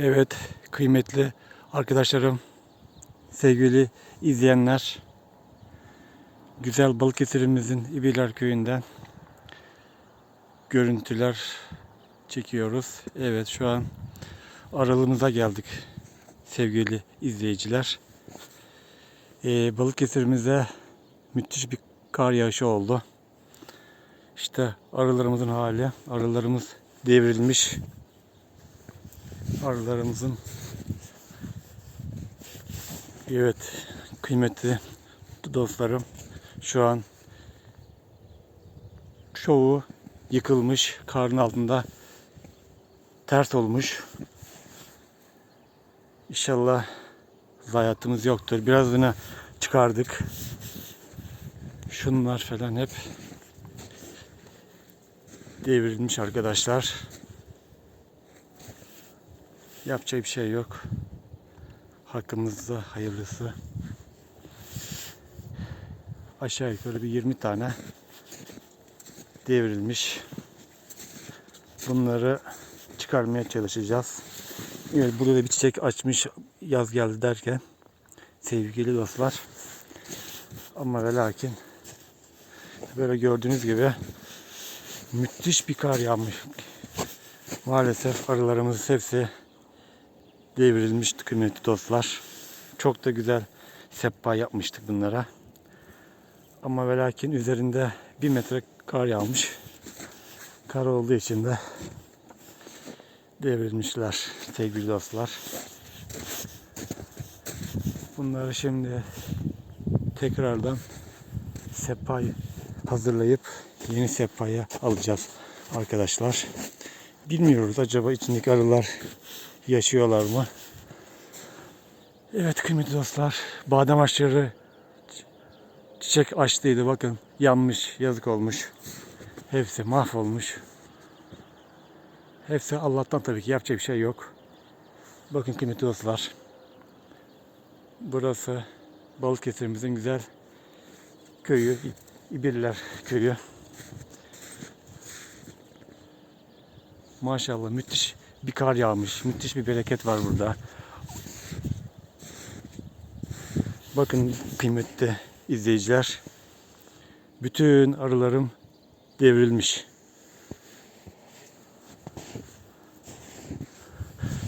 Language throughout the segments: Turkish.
Evet, kıymetli arkadaşlarım, sevgili izleyenler, güzel Balıkesir'imizin İbiler Köyü'nden görüntüler çekiyoruz. Evet, şu an aralığımıza geldik sevgili izleyiciler. Ee, Balıkesir'imize müthiş bir kar yağışı oldu. İşte arılarımızın hali, arılarımız devrilmiş arılarımızın. Evet kıymetli dostlarım şu an çoğu yıkılmış karın altında ters olmuş. İnşallah zayiatımız yoktur. Birazını çıkardık. Şunlar falan hep devrilmiş arkadaşlar Yapacak bir şey yok. Hakkımızda hayırlısı. Aşağı yukarı bir 20 tane devrilmiş. Bunları çıkarmaya çalışacağız. Evet, burada da bir çiçek açmış yaz geldi derken sevgili dostlar. Ama ve lakin böyle gördüğünüz gibi müthiş bir kar yağmış. Maalesef arılarımız hepsi devrilmişti kıymetli dostlar. Çok da güzel seppa yapmıştık bunlara. Ama ve lakin üzerinde bir metre kar yağmış. Kar olduğu için de devrilmişler sevgili dostlar. Bunları şimdi tekrardan seppayı hazırlayıp yeni seppaya alacağız arkadaşlar. Bilmiyoruz acaba içindeki arılar yaşıyorlar mı? Evet kıymetli dostlar, badem ağaçları çiçek açtıydı bakın yanmış, yazık olmuş. Hepsi mahvolmuş. Hepsi Allah'tan tabii ki yapacak bir şey yok. Bakın kıymetli dostlar. Burası Balıkesir'imizin güzel köyü, İbirler köyü. Maşallah müthiş bir kar yağmış. Müthiş bir bereket var burada. Bakın kıymetli izleyiciler. Bütün arılarım devrilmiş.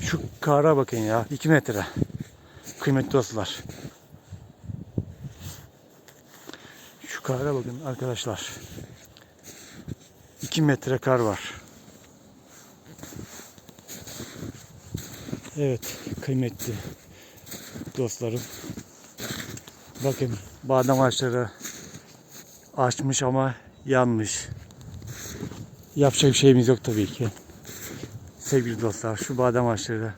Şu kara bakın ya. 2 metre. Kıymetli dostlar. Şu kara bakın arkadaşlar. 2 metre kar var. Evet kıymetli dostlarım. Bakın badem ağaçları açmış ama yanmış. Yapacak bir şeyimiz yok tabii ki. Sevgili dostlar şu badem ağaçları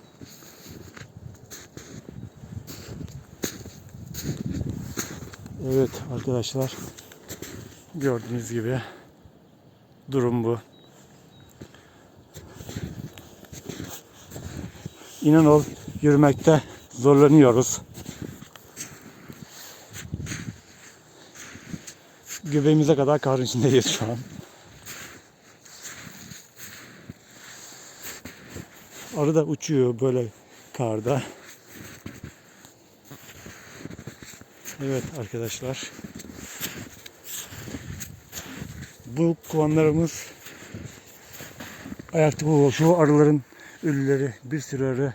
Evet arkadaşlar gördüğünüz gibi durum bu. İnan ol yürümekte zorlanıyoruz. Göbeğimize kadar karın içindeyiz şu an. Arı da uçuyor böyle karda. Evet arkadaşlar. Bu kovanlarımız ayakta şu arıların ölüleri bir sürü arı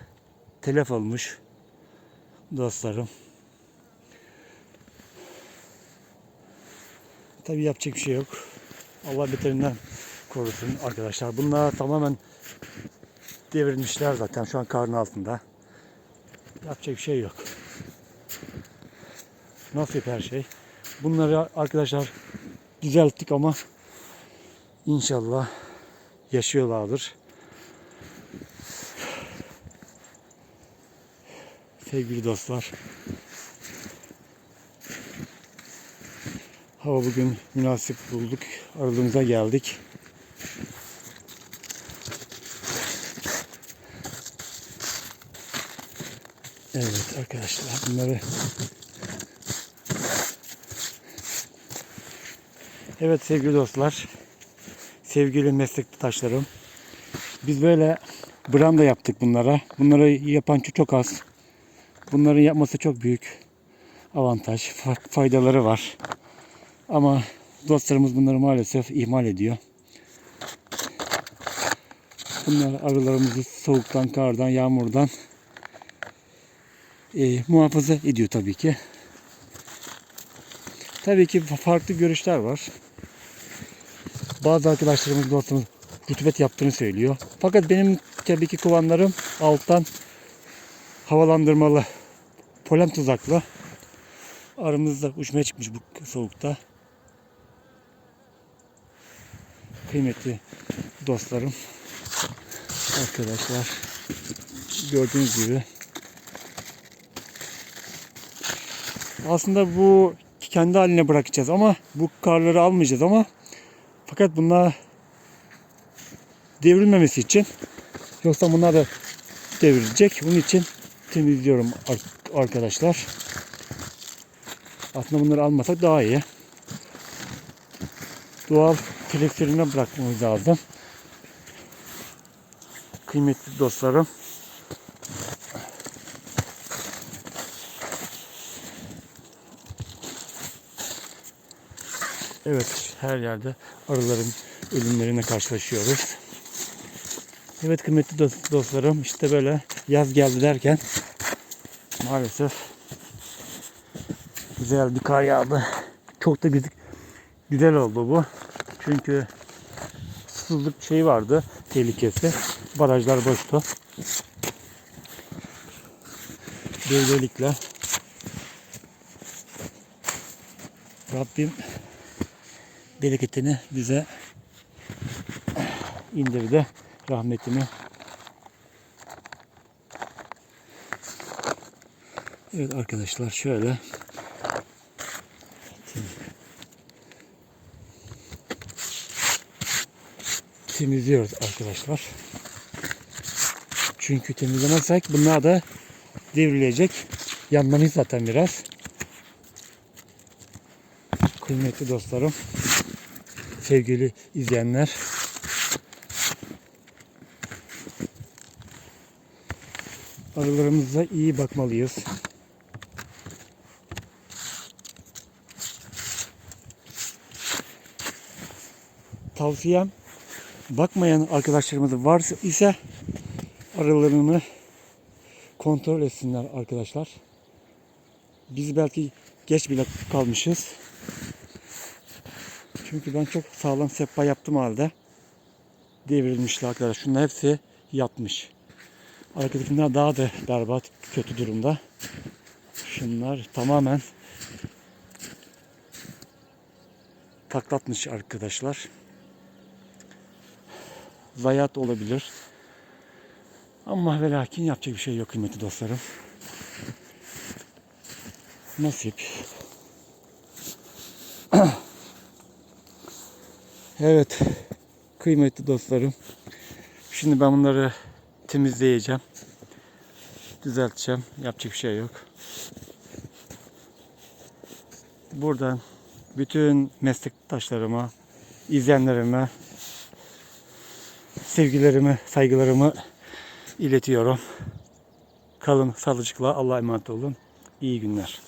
telef olmuş dostlarım. Tabi yapacak bir şey yok. Allah beterinden korusun arkadaşlar. Bunlar tamamen devrilmişler zaten şu an karın altında. Yapacak bir şey yok. Nasip her şey. Bunları arkadaşlar düzelttik ama inşallah yaşıyorlardır. Sevgili dostlar. Hava bugün münasip bulduk. Aralığımıza geldik. Evet arkadaşlar bunları Evet sevgili dostlar sevgili meslektaşlarım biz böyle branda yaptık bunlara. Bunları yapan çok- az. Bunların yapması çok büyük avantaj, fa- faydaları var. Ama dostlarımız bunları maalesef ihmal ediyor. Bunlar arılarımızı soğuktan, kardan, yağmurdan e, muhafaza ediyor tabii ki. Tabii ki fa- farklı görüşler var. Bazı arkadaşlarımız dostumuz rutubet yaptığını söylüyor. Fakat benim tabii ki kovanlarım alttan havalandırmalı, polen tuzaklı. Aramız da uçmaya çıkmış bu soğukta. Kıymetli dostlarım, arkadaşlar gördüğünüz gibi aslında bu kendi haline bırakacağız ama bu karları almayacağız ama fakat bunlar devrilmemesi için yoksa bunlar da devrilecek. Bunun için temizliyorum ar- arkadaşlar. Aslında bunları almasak daha iyi. Doğal seleksyonuna bırakmamız lazım. Kıymetli dostlarım. Evet, her yerde arıların ölümlerine karşılaşıyoruz. Evet kıymetli dost- dostlarım, işte böyle yaz geldi derken maalesef güzel bir kar yağdı. Çok da güzel, güzel oldu bu. Çünkü susuzluk şeyi vardı, tehlikesi. Barajlar boştu. Böylelikle Rabbim bereketini bize indirdi. Rahmetini. Evet arkadaşlar şöyle temizliyoruz arkadaşlar. Çünkü temizlemezsek bunlar da devrilecek. Yanmalıyız zaten biraz. Kıymetli dostlarım, sevgili izleyenler. Arılarımıza iyi bakmalıyız. Tavsiyem bakmayan arkadaşlarımız varsa ise arılarını kontrol etsinler arkadaşlar. Biz belki geç bile kalmışız. Çünkü ben çok sağlam sehpa yaptım halde devrilmişler arkadaşlar. Şunlar hepsi yatmış. Arkadakiler daha da berbat, kötü durumda. Şunlar tamamen taklatmış arkadaşlar. Zayiat olabilir. Ama ve lakin yapacak bir şey yok kıymetli dostlarım. Nasip. Evet. Kıymetli dostlarım. Şimdi ben bunları temizleyeceğim. Düzelteceğim. Yapacak bir şey yok. Buradan bütün meslektaşlarıma, izleyenlerime sevgilerimi, saygılarımı iletiyorum. Kalın sağlıcakla Allah'a emanet olun. İyi günler.